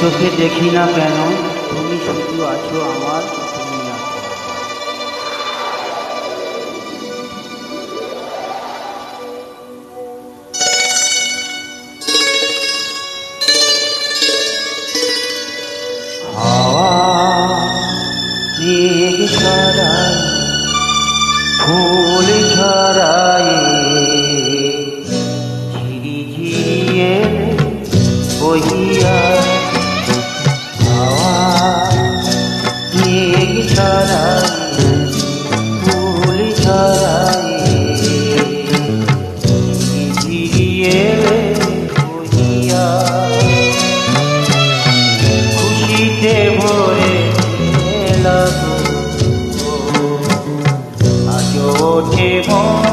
চোখে দেখি না কেন? ছড়াই ফুল ছড়াই ফিরিয়ে বহিয়া খুশিতে ভরে এলাম আজ ওঠে মন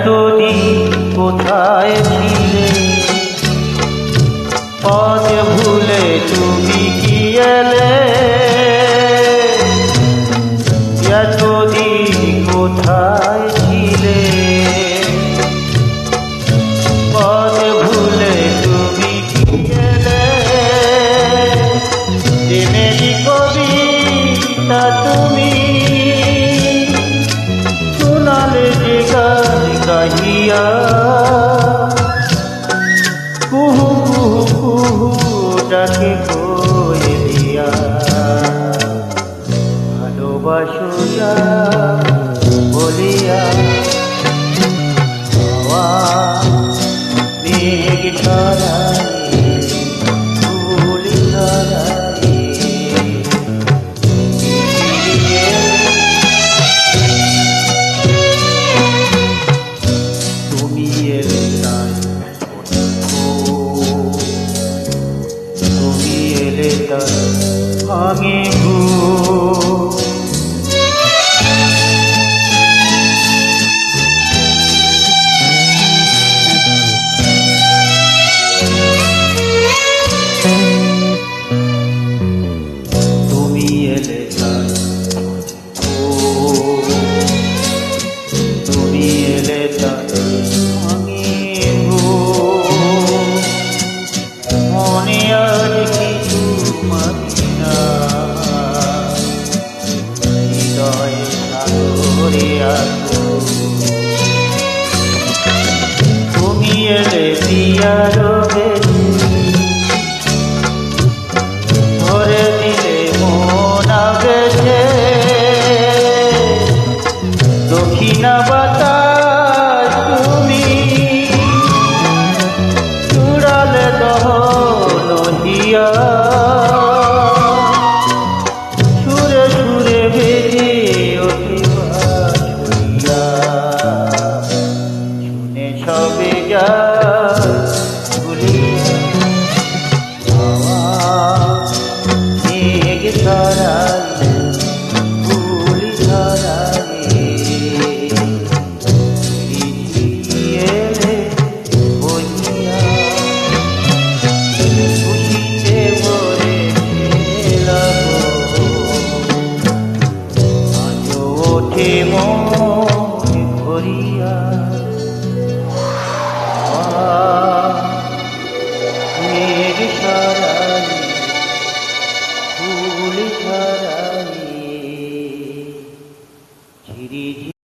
এতদিন কোথায় ছিলে? দিয়া। কুহু কুহু কুহু ডাকে দিয়া। ভালোবাসো যা বলিয়া ಭಾಗೇ এলে জিয়ারো দুঃখে মন ভরিয়া মেঘ সারা